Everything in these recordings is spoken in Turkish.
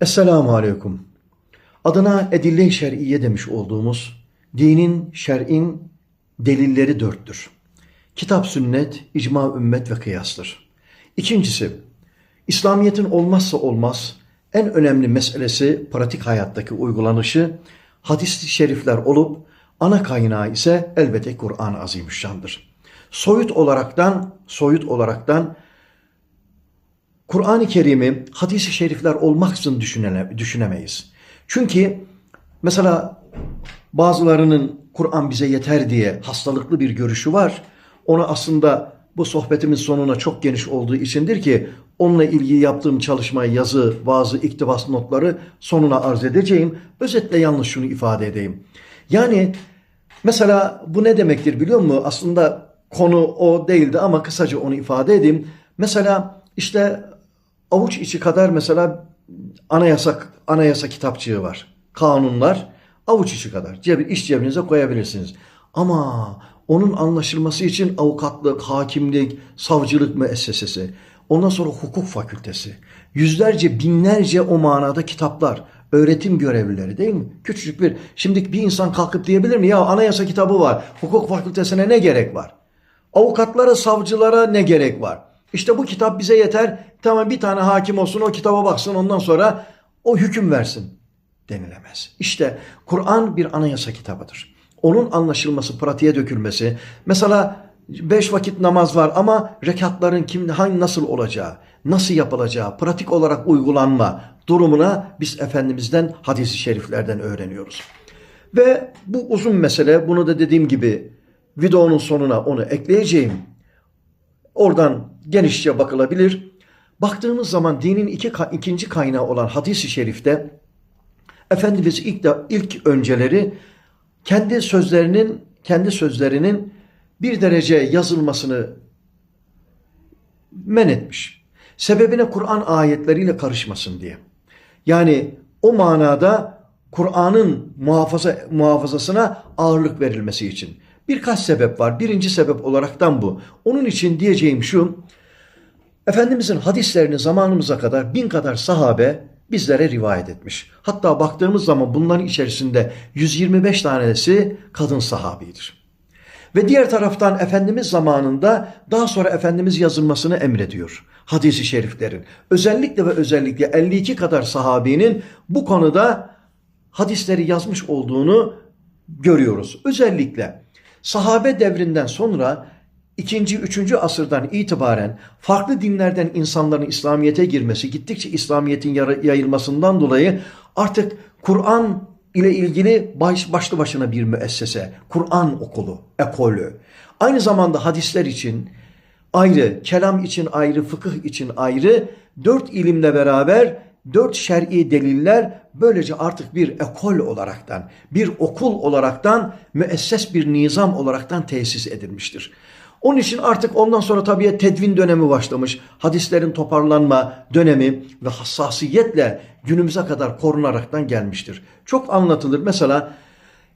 Esselamu Aleyküm. Adına edille-i şer'iye demiş olduğumuz dinin, şer'in delilleri dörttür. Kitap, sünnet, icma, ümmet ve kıyastır. İkincisi, İslamiyet'in olmazsa olmaz en önemli meselesi pratik hayattaki uygulanışı hadis-i şerifler olup ana kaynağı ise elbette Kur'an-ı Azimüşşan'dır. Soyut olaraktan, soyut olaraktan Kur'an-ı Kerim'i hadis-i şerifler olmaksızın düşünemeyiz. Çünkü mesela bazılarının Kur'an bize yeter diye hastalıklı bir görüşü var. Onu aslında bu sohbetimin sonuna çok geniş olduğu içindir ki onunla ilgili yaptığım çalışmayı, yazı, bazı iktibas notları sonuna arz edeceğim. Özetle yalnız şunu ifade edeyim. Yani mesela bu ne demektir biliyor musun? Aslında konu o değildi ama kısaca onu ifade edeyim. Mesela işte avuç içi kadar mesela anayasa anayasa kitapçığı var. Kanunlar avuç içi kadar. Cebi, iş cebinize koyabilirsiniz. Ama onun anlaşılması için avukatlık, hakimlik, savcılık müessesesi, ondan sonra hukuk fakültesi, yüzlerce, binlerce o manada kitaplar, öğretim görevlileri değil mi? Küçücük bir, şimdi bir insan kalkıp diyebilir mi? Ya anayasa kitabı var, hukuk fakültesine ne gerek var? Avukatlara, savcılara ne gerek var? İşte bu kitap bize yeter. Tamam bir tane hakim olsun o kitaba baksın ondan sonra o hüküm versin denilemez. İşte Kur'an bir anayasa kitabıdır. Onun anlaşılması, pratiğe dökülmesi. Mesela beş vakit namaz var ama rekatların kim, hangi nasıl olacağı, nasıl yapılacağı, pratik olarak uygulanma durumuna biz Efendimiz'den, hadis-i şeriflerden öğreniyoruz. Ve bu uzun mesele, bunu da dediğim gibi videonun sonuna onu ekleyeceğim. Oradan genişçe bakılabilir. Baktığımız zaman dinin iki, ikinci kaynağı olan hadis-i şerifte Efendimiz ilk, de, ilk önceleri kendi sözlerinin kendi sözlerinin bir derece yazılmasını men etmiş. Sebebine Kur'an ayetleriyle karışmasın diye. Yani o manada Kur'an'ın muhafaza, muhafazasına ağırlık verilmesi için. Birkaç sebep var. Birinci sebep olaraktan bu. Onun için diyeceğim şu. Efendimizin hadislerini zamanımıza kadar bin kadar sahabe bizlere rivayet etmiş. Hatta baktığımız zaman bunların içerisinde 125 tanesi kadın sahabidir. Ve diğer taraftan Efendimiz zamanında daha sonra Efendimiz yazılmasını emrediyor. Hadis-i şeriflerin. Özellikle ve özellikle 52 kadar sahabinin bu konuda hadisleri yazmış olduğunu görüyoruz. Özellikle sahabe devrinden sonra ikinci, üçüncü asırdan itibaren farklı dinlerden insanların İslamiyet'e girmesi, gittikçe İslamiyet'in yayılmasından dolayı artık Kur'an ile ilgili baş, başlı başına bir müessese, Kur'an okulu, ekolü. Aynı zamanda hadisler için ayrı, kelam için ayrı, fıkıh için ayrı, dört ilimle beraber dört şer'i deliller böylece artık bir ekol olaraktan, bir okul olaraktan, müesses bir nizam olaraktan tesis edilmiştir. Onun için artık ondan sonra tabiye tedvin dönemi başlamış. Hadislerin toparlanma dönemi ve hassasiyetle günümüze kadar korunaraktan gelmiştir. Çok anlatılır. Mesela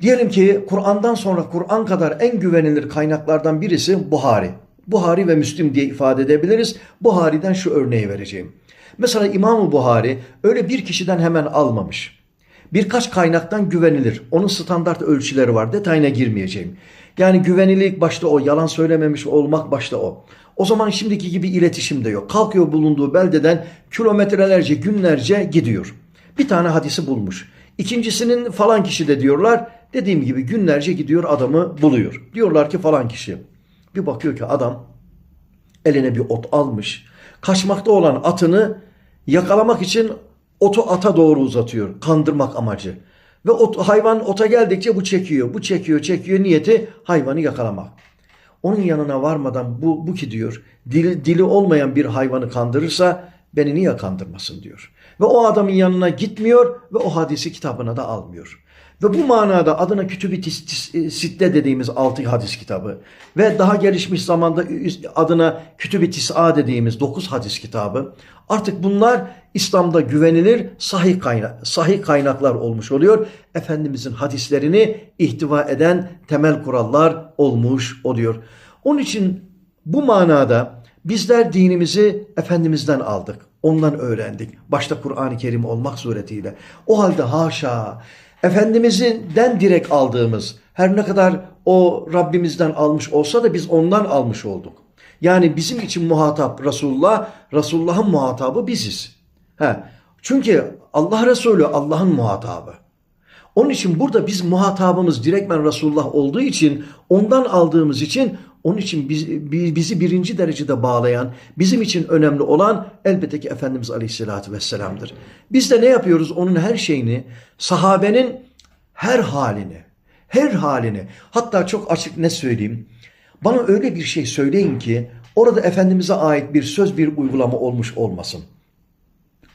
diyelim ki Kur'an'dan sonra Kur'an kadar en güvenilir kaynaklardan birisi Buhari. Buhari ve Müslim diye ifade edebiliriz. Buhari'den şu örneği vereceğim. Mesela İmam-ı Buhari öyle bir kişiden hemen almamış. Birkaç kaynaktan güvenilir. Onun standart ölçüleri var. Detayına girmeyeceğim. Yani güvenilik başta o, yalan söylememiş olmak başta o. O zaman şimdiki gibi iletişim de yok. Kalkıyor bulunduğu beldeden kilometrelerce, günlerce gidiyor. Bir tane hadisi bulmuş. İkincisinin falan kişi de diyorlar. Dediğim gibi günlerce gidiyor adamı buluyor. Diyorlar ki falan kişi. Bir bakıyor ki adam eline bir ot almış. Kaçmakta olan atını yakalamak için otu ata doğru uzatıyor. Kandırmak amacı. Ve ot, hayvan ota geldikçe bu çekiyor. Bu çekiyor, çekiyor. Niyeti hayvanı yakalamak. Onun yanına varmadan bu, bu ki diyor dili, dili olmayan bir hayvanı kandırırsa beni niye kandırmasın diyor. Ve o adamın yanına gitmiyor ve o hadisi kitabına da almıyor. Ve bu manada adına Kütüb-i e, Sitte dediğimiz altı hadis kitabı ve daha gelişmiş zamanda adına Kütüb-i Tis'a dediğimiz dokuz hadis kitabı artık bunlar İslam'da güvenilir sahih, kaynak, sahih kaynaklar olmuş oluyor. Efendimizin hadislerini ihtiva eden temel kurallar olmuş oluyor. Onun için bu manada Bizler dinimizi Efendimiz'den aldık. Ondan öğrendik. Başta Kur'an-ı Kerim olmak suretiyle. O halde haşa Efendimiz'den direkt aldığımız her ne kadar o Rabbimizden almış olsa da biz ondan almış olduk. Yani bizim için muhatap Resulullah, Resulullah'ın muhatabı biziz. He. Çünkü Allah Resulü Allah'ın muhatabı. Onun için burada biz muhatabımız direktmen Resulullah olduğu için ondan aldığımız için onun için bizi birinci derecede bağlayan, bizim için önemli olan elbette ki Efendimiz Aleyhisselatü Vesselam'dır. Biz de ne yapıyoruz? Onun her şeyini, sahabenin her halini, her halini, hatta çok açık ne söyleyeyim, bana öyle bir şey söyleyin ki orada Efendimiz'e ait bir söz, bir uygulama olmuş olmasın.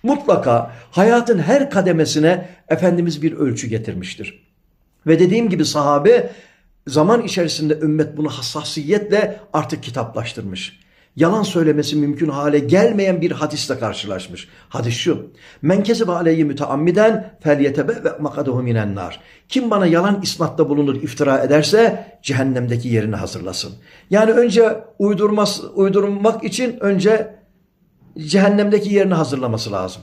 Mutlaka hayatın her kademesine Efendimiz bir ölçü getirmiştir. Ve dediğim gibi sahabe zaman içerisinde ümmet bunu hassasiyetle artık kitaplaştırmış. Yalan söylemesi mümkün hale gelmeyen bir hadisle karşılaşmış. Hadis şu. Men kezebe aleyhi müteammiden felyetebe ve makaduhu minen nar. Kim bana yalan isnatta bulunur, iftira ederse cehennemdeki yerini hazırlasın. Yani önce uydurmaz, uydurmak için önce cehennemdeki yerini hazırlaması lazım.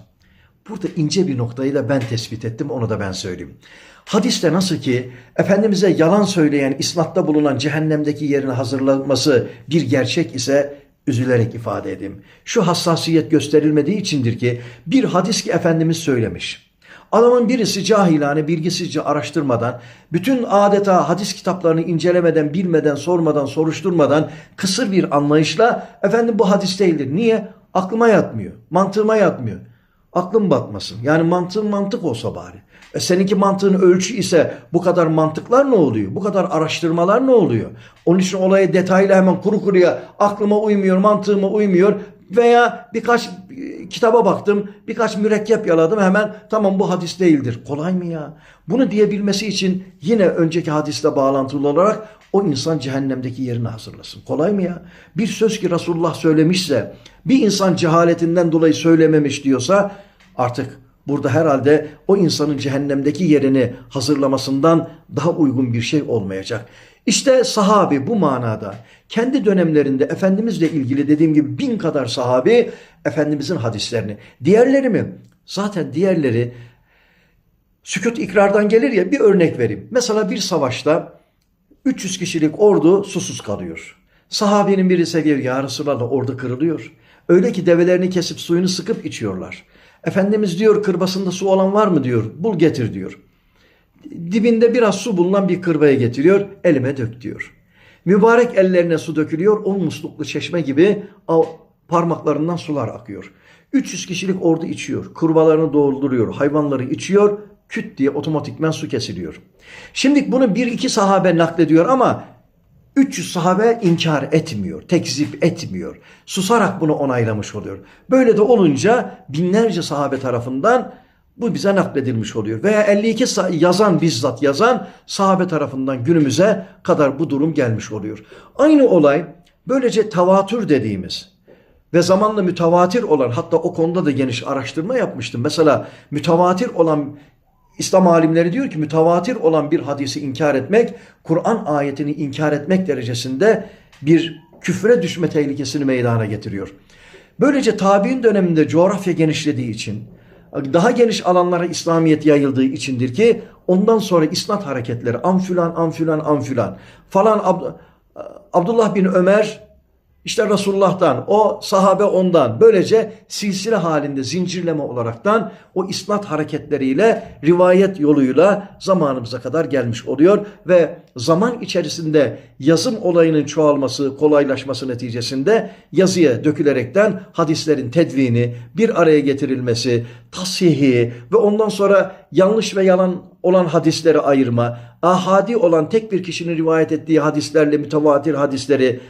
Burada ince bir noktayı da ben tespit ettim, onu da ben söyleyeyim. Hadiste nasıl ki Efendimiz'e yalan söyleyen, isnatta bulunan cehennemdeki yerini hazırlanması bir gerçek ise üzülerek ifade edeyim. Şu hassasiyet gösterilmediği içindir ki bir hadis ki Efendimiz söylemiş. Adamın birisi cahilane, bilgisizce araştırmadan, bütün adeta hadis kitaplarını incelemeden, bilmeden, sormadan, soruşturmadan kısır bir anlayışla efendim bu hadis değildir. Niye? Aklıma yatmıyor, mantığıma yatmıyor. Aklım batmasın. Yani mantığın mantık olsa bari. E seninki mantığın ölçü ise bu kadar mantıklar ne oluyor? Bu kadar araştırmalar ne oluyor? Onun için olayı detaylı hemen kuru kuruya aklıma uymuyor, mantığıma uymuyor veya birkaç e, kitaba baktım, birkaç mürekkep yaladım hemen tamam bu hadis değildir. Kolay mı ya? Bunu diyebilmesi için yine önceki hadisle bağlantılı olarak o insan cehennemdeki yerini hazırlasın. Kolay mı ya? Bir söz ki Resulullah söylemişse bir insan cehaletinden dolayı söylememiş diyorsa artık burada herhalde o insanın cehennemdeki yerini hazırlamasından daha uygun bir şey olmayacak. İşte sahabi bu manada kendi dönemlerinde Efendimizle ilgili dediğim gibi bin kadar sahabi Efendimizin hadislerini. Diğerleri mi? Zaten diğerleri sükut ikrardan gelir ya bir örnek vereyim. Mesela bir savaşta 300 kişilik ordu susuz kalıyor. Sahabenin biri diyor ya Resulallah ordu kırılıyor. Öyle ki develerini kesip suyunu sıkıp içiyorlar. Efendimiz diyor kırbasında su olan var mı diyor. Bul getir diyor. Dibinde biraz su bulunan bir kırbaya getiriyor. Elime dök diyor. Mübarek ellerine su dökülüyor. On musluklu çeşme gibi parmaklarından sular akıyor. 300 kişilik ordu içiyor. Kırbalarını dolduruyor. Hayvanları içiyor. Küt diye otomatikmen su kesiliyor. Şimdi bunu bir iki sahabe naklediyor ama 300 sahabe inkar etmiyor, tekzip etmiyor. Susarak bunu onaylamış oluyor. Böyle de olunca binlerce sahabe tarafından bu bize nakledilmiş oluyor. Veya 52 yazan bizzat yazan sahabe tarafından günümüze kadar bu durum gelmiş oluyor. Aynı olay böylece tavatür dediğimiz ve zamanla mütevatir olan hatta o konuda da geniş araştırma yapmıştım. Mesela mütevatir olan İslam alimleri diyor ki mütevatir olan bir hadisi inkar etmek, Kur'an ayetini inkar etmek derecesinde bir küfre düşme tehlikesini meydana getiriyor. Böylece tabi'in döneminde coğrafya genişlediği için, daha geniş alanlara İslamiyet yayıldığı içindir ki ondan sonra isnat hareketleri amfülan amfülan amfülan falan Ab Abdullah bin Ömer işte Resulullah'tan, o sahabe ondan. Böylece silsile halinde zincirleme olaraktan o isnat hareketleriyle, rivayet yoluyla zamanımıza kadar gelmiş oluyor. Ve zaman içerisinde yazım olayının çoğalması, kolaylaşması neticesinde yazıya dökülerekten hadislerin tedvini, bir araya getirilmesi, tasihi ve ondan sonra yanlış ve yalan olan hadisleri ayırma, ahadi olan tek bir kişinin rivayet ettiği hadislerle mütevatir hadisleri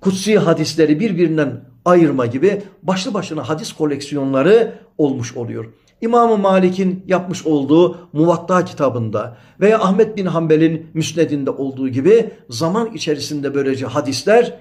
kutsi hadisleri birbirinden ayırma gibi başlı başına hadis koleksiyonları olmuş oluyor. İmam-ı Malik'in yapmış olduğu Muvatta kitabında veya Ahmet bin Hanbel'in Müsned'inde olduğu gibi zaman içerisinde böylece hadisler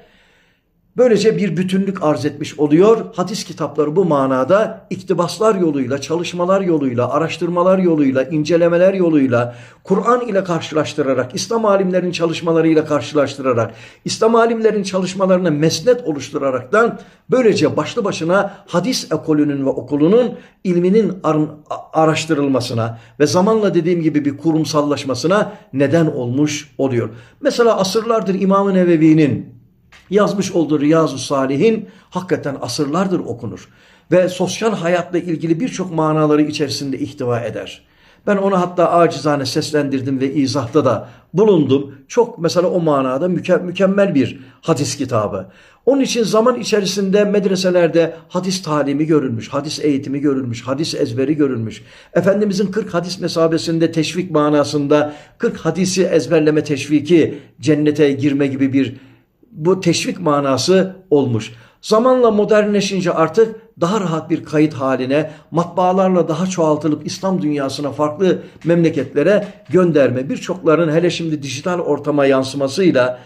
Böylece bir bütünlük arz etmiş oluyor. Hadis kitapları bu manada iktibaslar yoluyla, çalışmalar yoluyla, araştırmalar yoluyla, incelemeler yoluyla, Kur'an ile karşılaştırarak, İslam alimlerinin çalışmalarıyla karşılaştırarak, İslam alimlerinin çalışmalarına mesnet oluşturaraktan böylece başlı başına hadis ekolünün ve okulunun ilminin araştırılmasına ve zamanla dediğim gibi bir kurumsallaşmasına neden olmuş oluyor. Mesela asırlardır İmam-ı Nevevi'nin yazmış olduğu Riyazu Salihin hakikaten asırlardır okunur. Ve sosyal hayatla ilgili birçok manaları içerisinde ihtiva eder. Ben onu hatta acizane seslendirdim ve izahta da bulundum. Çok mesela o manada mükemmel bir hadis kitabı. Onun için zaman içerisinde medreselerde hadis talimi görülmüş, hadis eğitimi görülmüş, hadis ezberi görülmüş. Efendimizin 40 hadis mesabesinde teşvik manasında 40 hadisi ezberleme teşviki cennete girme gibi bir bu teşvik manası olmuş. Zamanla modernleşince artık daha rahat bir kayıt haline, matbaalarla daha çoğaltılıp İslam dünyasına farklı memleketlere gönderme. Birçokların hele şimdi dijital ortama yansımasıyla,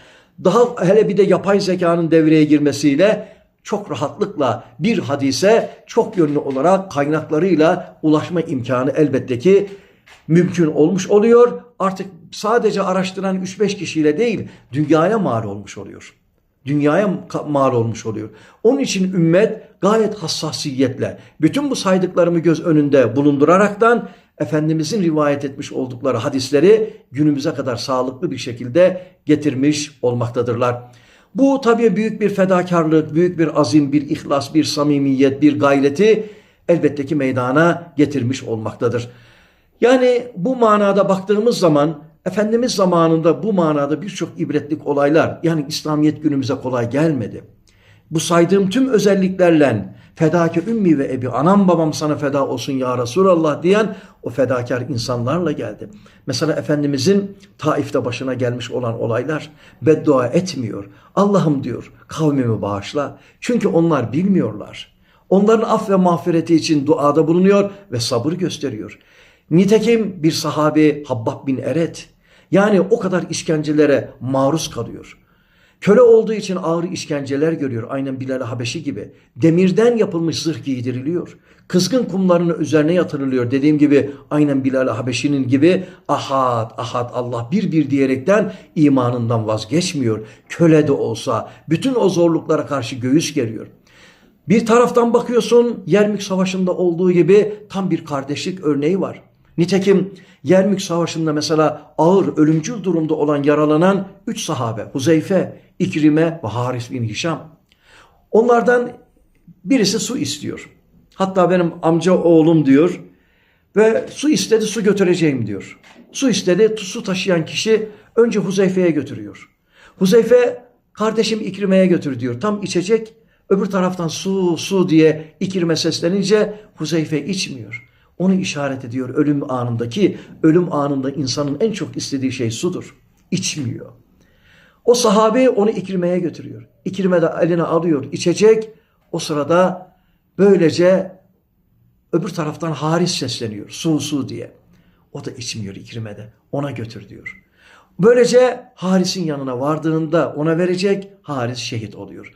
daha hele bir de yapay zekanın devreye girmesiyle çok rahatlıkla bir hadise çok yönlü olarak kaynaklarıyla ulaşma imkanı elbette ki mümkün olmuş oluyor. Artık sadece araştıran 3-5 kişiyle değil dünyaya mal olmuş oluyor dünyaya mal olmuş oluyor. Onun için ümmet gayet hassasiyetle bütün bu saydıklarımı göz önünde bulunduraraktan Efendimizin rivayet etmiş oldukları hadisleri günümüze kadar sağlıklı bir şekilde getirmiş olmaktadırlar. Bu tabii büyük bir fedakarlık, büyük bir azim, bir ihlas, bir samimiyet, bir gayreti elbette ki meydana getirmiş olmaktadır. Yani bu manada baktığımız zaman Efendimiz zamanında bu manada birçok ibretlik olaylar yani İslamiyet günümüze kolay gelmedi. Bu saydığım tüm özelliklerle fedakar ümmi ve ebi anam babam sana feda olsun ya Resulallah diyen o fedakar insanlarla geldi. Mesela Efendimizin Taif'te başına gelmiş olan olaylar beddua etmiyor. Allah'ım diyor kavmimi bağışla. Çünkü onlar bilmiyorlar. Onların af ve mağfireti için duada bulunuyor ve sabır gösteriyor. Nitekim bir sahabi Habbab bin Eret yani o kadar işkencelere maruz kalıyor. Köle olduğu için ağır işkenceler görüyor. Aynen Bilal Habeşi gibi. Demirden yapılmış zırh giydiriliyor. Kızgın kumlarının üzerine yatırılıyor. Dediğim gibi aynen Bilal Habeşi'nin gibi ahad ahad Allah bir bir diyerekten imanından vazgeçmiyor. Köle de olsa bütün o zorluklara karşı göğüs geriyor. Bir taraftan bakıyorsun Yermük Savaşı'nda olduğu gibi tam bir kardeşlik örneği var. Nitekim Yermük Savaşı'nda mesela ağır ölümcül durumda olan yaralanan üç sahabe Huzeyfe, İkrime ve Haris bin Hişam. Onlardan birisi su istiyor. Hatta benim amca oğlum diyor ve su istedi su götüreceğim diyor. Su istedi su taşıyan kişi önce Huzeyfe'ye götürüyor. Huzeyfe kardeşim İkrime'ye götür diyor. Tam içecek öbür taraftan su su diye İkrime seslenince Huzeyfe içmiyor. Onu işaret ediyor ölüm anındaki ölüm anında insanın en çok istediği şey sudur. İçmiyor. O sahabe onu ikrimeye götürüyor. İkrime de eline alıyor içecek. O sırada böylece öbür taraftan Haris sesleniyor. Su su diye. O da içmiyor ikrimede. Ona götür diyor. Böylece Haris'in yanına vardığında ona verecek. Haris şehit oluyor.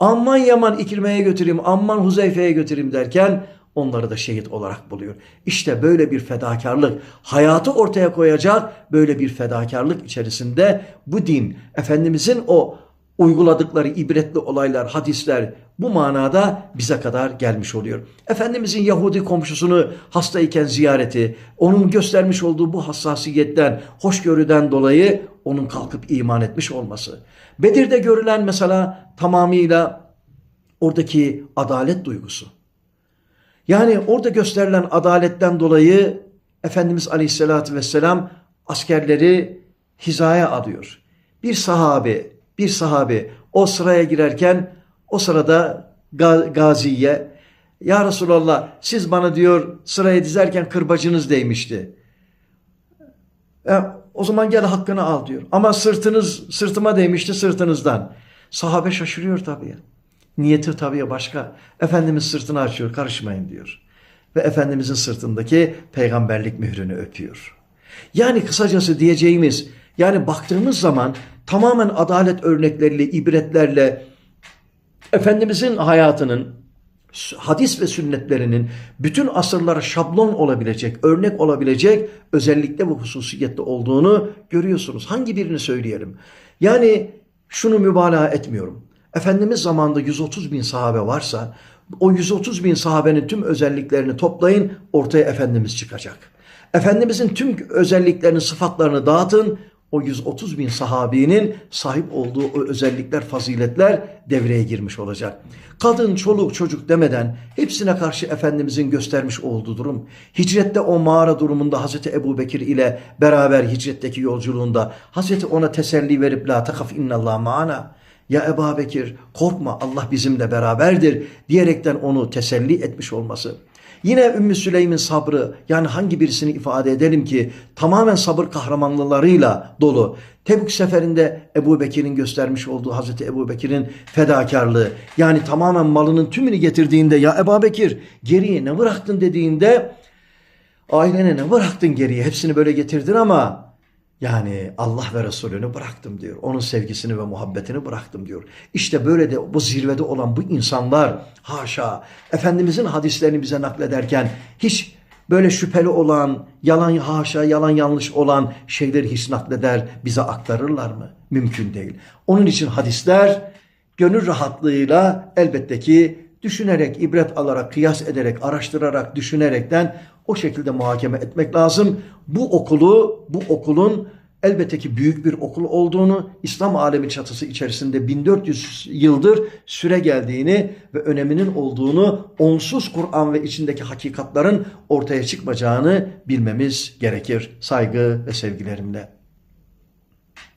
Amman Yaman ikrimeye götüreyim, amman Huzeyfe'ye götüreyim derken onları da şehit olarak buluyor. İşte böyle bir fedakarlık, hayatı ortaya koyacak böyle bir fedakarlık içerisinde bu din, Efendimizin o uyguladıkları ibretli olaylar, hadisler bu manada bize kadar gelmiş oluyor. Efendimizin Yahudi komşusunu hastayken ziyareti, onun göstermiş olduğu bu hassasiyetten, hoşgörüden dolayı onun kalkıp iman etmiş olması. Bedir'de görülen mesela tamamıyla oradaki adalet duygusu. Yani orada gösterilen adaletten dolayı Efendimiz Aleyhisselatü Vesselam askerleri hizaya alıyor. Bir sahabe, bir sahabe o sıraya girerken o sırada gaziye ya Resulallah siz bana diyor sıraya dizerken kırbacınız değmişti. E, o zaman gel hakkını al diyor. Ama sırtınız sırtıma değmişti sırtınızdan. Sahabe şaşırıyor tabii. Niyeti tabii başka. Efendimiz sırtını açıyor karışmayın diyor. Ve Efendimizin sırtındaki peygamberlik mührünü öpüyor. Yani kısacası diyeceğimiz yani baktığımız zaman tamamen adalet örnekleriyle, ibretlerle Efendimizin hayatının hadis ve sünnetlerinin bütün asırlara şablon olabilecek, örnek olabilecek özellikle ve hususiyette olduğunu görüyorsunuz. Hangi birini söyleyelim? Yani şunu mübalağa etmiyorum. Efendimiz zamanında 130 bin sahabe varsa o 130 bin sahabenin tüm özelliklerini toplayın ortaya Efendimiz çıkacak. Efendimizin tüm özelliklerini, sıfatlarını dağıtın o 130 bin sahabinin sahip olduğu o özellikler, faziletler devreye girmiş olacak. Kadın, çoluk, çocuk demeden hepsine karşı Efendimizin göstermiş olduğu durum. Hicrette o mağara durumunda Hazreti Ebu Bekir ile beraber hicretteki yolculuğunda Hazreti ona teselli verip la takaf innallah ma'ana. Ya Ebu Bekir korkma Allah bizimle beraberdir diyerekten onu teselli etmiş olması. Yine Ümmü Süleym'in sabrı yani hangi birisini ifade edelim ki tamamen sabır kahramanlılarıyla dolu. Tebük seferinde Ebu Bekir'in göstermiş olduğu Hazreti Ebu Bekir'in fedakarlığı yani tamamen malının tümünü getirdiğinde ya Ebu Bekir geriye ne bıraktın dediğinde ailene ne bıraktın geriye hepsini böyle getirdin ama yani Allah ve Resulünü bıraktım diyor. Onun sevgisini ve muhabbetini bıraktım diyor. İşte böyle de bu zirvede olan bu insanlar haşa Efendimizin hadislerini bize naklederken hiç böyle şüpheli olan, yalan haşa, yalan yanlış olan şeyleri hiç nakleder, bize aktarırlar mı? Mümkün değil. Onun için hadisler gönül rahatlığıyla elbette ki düşünerek, ibret alarak, kıyas ederek, araştırarak, düşünerekten o şekilde muhakeme etmek lazım. Bu okulu, bu okulun elbette ki büyük bir okul olduğunu, İslam alemi çatısı içerisinde 1400 yıldır süre geldiğini ve öneminin olduğunu, onsuz Kur'an ve içindeki hakikatların ortaya çıkmayacağını bilmemiz gerekir. Saygı ve sevgilerimle.